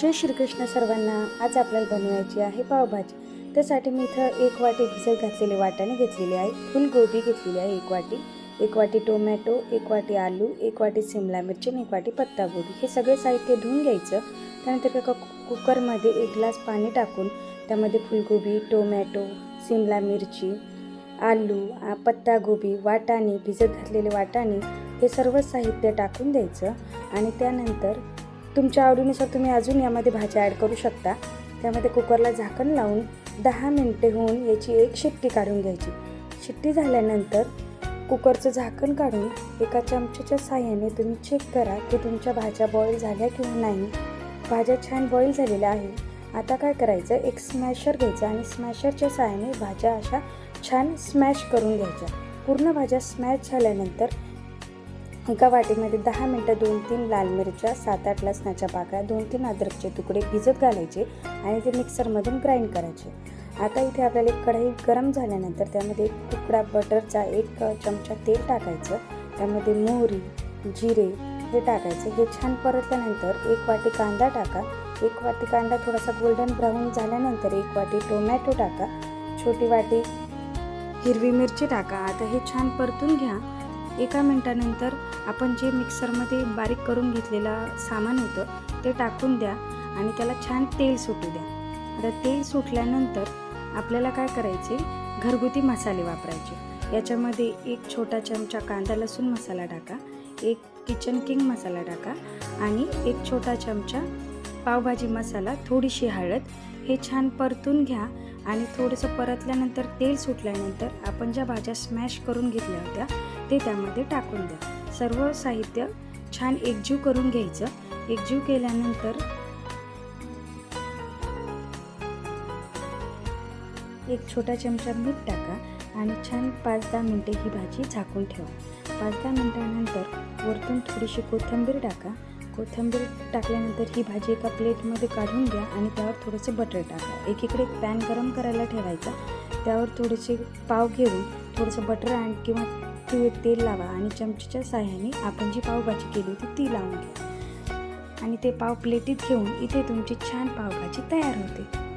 जय श्रीकृष्ण सर्वांना. आज आपल्याला बनवायची आहे पावभाजी. त्यासाठी मी इथं एक वाटी भिजत घातलेले वाटाणे घेतलेले आहे. फुलगोबी घेतलेली आहे एक वाटी. एक वाटी टोमॅटो एक वाटी आलू एक वाटी सिमला मिरची आणि एक वाटी पत्तागोबी हे सगळे साहित्य धुवून घ्यायचं. त्यानंतर एका कु- कुकरमध्ये एक ग्लास पाणी टाकून त्यामध्ये फुलगोबी टोमॅटो सिमला मिरची आलू आ, पत्तागोबी वाटाणे भिजत घातलेले वाटाणे हे सर्व साहित्य टाकून द्यायचं. आणि त्यानंतर तुमच्या आवडीनुसार तुम्ही अजून यामध्ये भाज्या ॲड करू शकता. त्यामध्ये कुकरला झाकण लावून दहा मिनटे होऊन याची एक शिट्टी काढून घ्यायची. शिट्टी झाल्यानंतर कुकरचं झाकण काढून एका चमच्याच्या साह्याने तुम्ही चेक करा की तुमच्या भाज्या बॉईल झाल्या किंवा नाही. भाज्या छान बॉईल झालेल्या आहे आता काय करायचं? एक स्मॅशर घ्यायचं आणि स्मॅशरच्या साह्याने भाज्या अशा छान स्मॅश करून घ्यायच्या. पूर्ण भाज्या स्मॅश झाल्यानंतर एका वाटीमध्ये दहा मिनटं दोन तीन लाल मिरच्या सात आठ लसणाच्या पाकळ्या दोन तीन अद्रकचे तुकडे भिजत घालायचे आणि ते मिक्सरमधून ग्राइंड करायचे. आता इथे आपल्याला एक कढई गरम झाल्यानंतर त्यामध्ये एक तुकडा बटरचा एक चमचा तेल टाकायचं. त्यामध्ये मोहरी जिरे हे टाकायचं. हे छान परतल्यानंतर एक वाटी कांदा टाका. एक वाटी कांदा थोडासा गोल्डन ब्राऊन झाल्यानंतर एक वाटी टोमॅटो टाका. छोटी वाटी हिरवी मिरची टाका. आता हे छान परतून घ्या. एका मिनटानंतर आपण जे मिक्सरमध्ये बारीक करून घेतलेला सामान होतं ते टाकून द्या आणि त्याला छान तेल सुटू द्या. आता तेल सुटल्यानंतर आपल्याला काय करायचे? घरगुती मसाले वापरायचे. याच्यामध्ये एक छोटा चमचा कांदा लसूण मसाला टाका एक किचन किंग मसाला टाका आणि एक छोटा चमचा पावभाजी मसाला थोडीशी हळद हे छान परतून घ्या आणि थोडंसं परतल्यानंतर तेल सुटल्यानंतर आपण ज्या भाज्या स्मॅश करून घेतल्या होत्या ते त्यामध्ये टाकून द्या. सर्व साहित्य छान एकजीव करून घ्यायचं. एकजीव केल्यानंतर एक छोटा चमचा मीठ टाका आणि छान पाच दहा मिनटे ही भाजी झाकून ठेवा. पाच दहा मिनटानंतर वरतून थोडीशी कोथिंबीर टाका कोथिंबीर टाकल्यानंतर ही भाजी एका प्लेटमध्ये काढून घ्या आणि त्यावर थोडंसं बटर टाका. एकीकडे पॅन गरम करायला ठेवायचा. त्यावर थोडेसे पाव घेऊन थोडंसं बटर आणि किंवा ते तेल लावा आणि चमचीच्या साह्याने आपण जी पावभाजी केली होती ती लावून घ्या. आणि ते पाव प्लेटीत घेऊन इथे तुमची छान पावभाजी तयार होते.